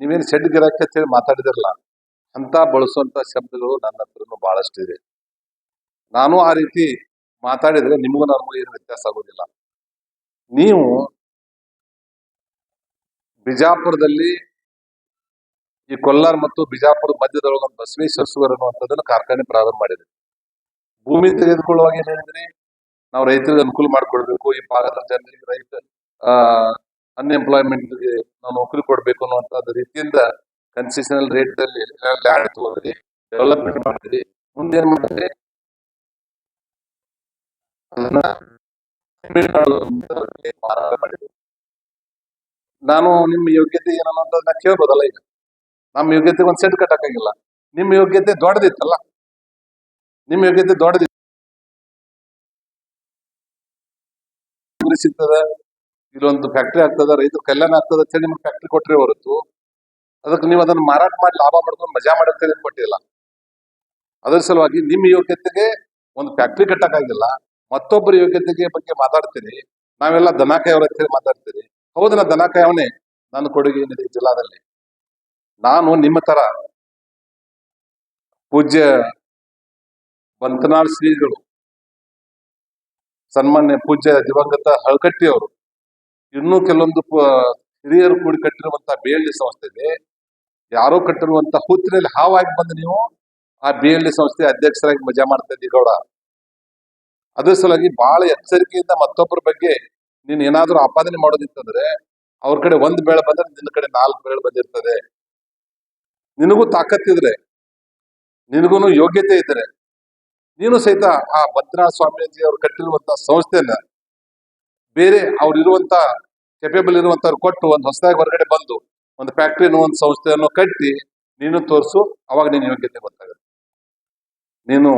ನೀವೇನು ಶೆಡ್ ಗಿರಾಕಿ ಅಂತ ಹೇಳಿ ಮಾತಾಡಿದಿರಲ್ಲ, ಅಂತ ಬಳಸುವಂತ ಶಬ್ದಗಳು ನನ್ನ ಹತ್ರನು ಬಹಳಷ್ಟಿದೆ ನಾನು ಆ ರೀತಿ ಮಾತಾಡಿದ್ರೆ ನಿಮಗೂ ನನಗೂ ಏನು ವ್ಯತ್ಯಾಸ ಆಗೋದಿಲ್ಲ. ನೀವು ಬಿಜಾಪುರದಲ್ಲಿ ಈ ಕೊಲ್ಲಾರ್ ಮತ್ತು ಬಿಜಾಪುರದ ಮಧ್ಯದೊಳಗೆ ಒಂದು ಬಸವೇಶ್ವರ ಸುಗರ್ ಅನ್ನುವಂಥದ್ದನ್ನು ಕಾರ್ಖಾನೆ ಪ್ರಾರಂಭ ಮಾಡಿದೆ. ಭೂಮಿ ತೆಗೆದುಕೊಳ್ಳುವಾಗ ಏನ್ ನಾವು ರೈತರಿಗೆ ಅನುಕೂಲ ಮಾಡಿಕೊಡ್ಬೇಕು, ಈ ಭಾಗದ ಜನರಿಗೆ ರೈತ ಅನ್ಎಂಪ್ಲಾಯ್ಮೆಂಟ್ ನಾವು ನೌಕರಿ ಕೊಡಬೇಕು ಅನ್ನುವಂಥದ್ದು ರೀತಿಯಿಂದ ಕನ್ಸೆಷನಲ್ ರೇಟ್ ಅಲ್ಲಿ ಲ್ಯಾಂಡ್ ತಗೊಂಡ್ರಿ ಡೆವಲಪ್ಮೆಂಟ್ ಮಾಡಿದ್ರಿ. ಮುಂದೆ ಏನ್ ಮಾಡಿದ್ರಿ? ಮಾರಾಟ ಮಾಡಿದ್ರಿ. ನಾನು ನಿಮ್ಮ ಯೋಗ್ಯತೆ ಏನನು ಅಂತ ನಾ ಕೇಳ್ಬೋದಲ್ಲ ಈಗ? ನಮ್ಮ ಯೋಗ್ಯತೆ ಒಂದ್ ಸೆಟ್ ಕಟ್ಟಕ್ಕಾಗಿಲ್ಲ ನಿಮ್ಮ ಯೋಗ್ಯತೆ ದೊಡ್ಡದಿತ್ತಲ್ಲ? ನಿಮ್ಮ ಯೋಗ್ಯತೆ ದೊಡ್ಡದಿತ್ತು. ಸಿಗ್ತದ ಇಲ್ಲೊಂದು ಫ್ಯಾಕ್ಟ್ರಿ ಆಗ್ತದ, ರೈತರು ಕಲ್ಯಾಣ ಆಗ್ತದ ಅಂತ ಹೇಳಿ ನಿಮ್ಗೆ ಫ್ಯಾಕ್ಟ್ರಿ ಕೊಟ್ರಿ ಹೊರತು. ಅದಕ್ಕೆ ನೀವು ಅದನ್ನ ಮಾರಾಟ ಮಾಡಿ ಲಾಭ ಮಾಡ್ಕೊಂಡು ಮಜಾ ಮಾಡಕ್ಕೆ ಕೊಟ್ಟಿಲ್ಲ. ಅದರ ಸಲುವಾಗಿ ನಿಮ್ಮ ಯೋಗ್ಯತೆಗೆ ಒಂದು ಫ್ಯಾಕ್ಟ್ರಿ ಕಟ್ಟಕ್ಕಾಗಿಲ್ಲ, ಮತ್ತೊಬ್ಬರ ಯೋಗ್ಯತೆಗೆ ಬಗ್ಗೆ ಮಾತಾಡ್ತೀರಿ ನಾವೆಲ್ಲ ದನಕಾಯವ್ರ ಅಂತ ಹೇಳಿ ಮಾತಾಡ್ತೀರಿ. ಹೌದು, ನಾ ದನಕಾಯವನೇ ನನ್ನ ಕೊಡುಗೆ ಏನಿದೆ ಜಿಲ್ಲಾದಲ್ಲಿ. ನಾನು ನಿಮ್ಮ ತರ ಪೂಜ್ಯ ಬಂತನಾಳ್ ಶ್ರೀಗಳು, ಸನ್ಮಾನ್ಯ ಪೂಜ್ಯ ದಿವಂಗತ ಹಳಕಟ್ಟಿ ಅವರು ಇನ್ನೂ ಕೆಲವೊಂದು ಹಿರಿಯರು ಕೂಡಿ ಕಟ್ಟಿರುವಂತ ಬಿ ಸಂಸ್ಥೆ ಇದೆ ಯಾರೋ ಕಟ್ಟಿರುವಂತ ಹುತ್ತಿನಲ್ಲಿ ಹಾವಾಗಿ ಬಂದು ನೀವು ಆ ಬಿ ಎಲ್ ಡಿ ಸಂಸ್ಥೆ ಅಧ್ಯಕ್ಷರಾಗಿ ಮಜಾ ಮಾಡ್ತಾ ಇದ್ದೀವಿ ಗೌಡ. ಅದ್ರ ಸಲುವಾಗಿ ಬಹಳ ಎಚ್ಚರಿಕೆಯಿಂದ ಮತ್ತೊಬ್ಬರ ಬಗ್ಗೆ ನೀನ್ ಏನಾದ್ರೂ ಆಪಾದನೆ ಮಾಡೋದಿತ್ತಂದ್ರೆ ಅವ್ರ ಕಡೆ ಒಂದ್ ಬೇಳೆ ಬಂದ್ರೆ ನಿನ್ನ ಕಡೆ ನಾಲ್ಕು ಬೇಳೆ ಬಂದಿರ್ತದೆ. ನಿನಗೂ ತಾಕತ್ತಿದ್ರೆ ನಿನಗೂ ಯೋಗ್ಯತೆ ಇದ್ರೆ, ನೀನು ಸಹಿತ ಆ ಭದ್ರಾ ಸ್ವಾಮೀಜಿ ಅವರು ಕಟ್ಟಿರುವಂತ ಸಂಸ್ಥೆಯನ್ನ ಬೇರೆ ಅವ್ರು ಇರುವಂತ ಕೆಪೇಬಲ್ ಇರುವಂತವ್ರು ಕೊಟ್ಟು ಒಂದು ಹೊಸದಾಗಿ ಹೊರಗಡೆ ಬಂದು ಒಂದು ಫ್ಯಾಕ್ಟ್ರಿನೋ ಒಂದು ಸಂಸ್ಥೆಯನ್ನು ಕಟ್ಟಿ ನೀನು ತೋರಿಸು, ಅವಾಗ ನೀನು ಯೋಗ್ಯತೆ ಗೊತ್ತಾಗುತ್ತೆ. ನೀನು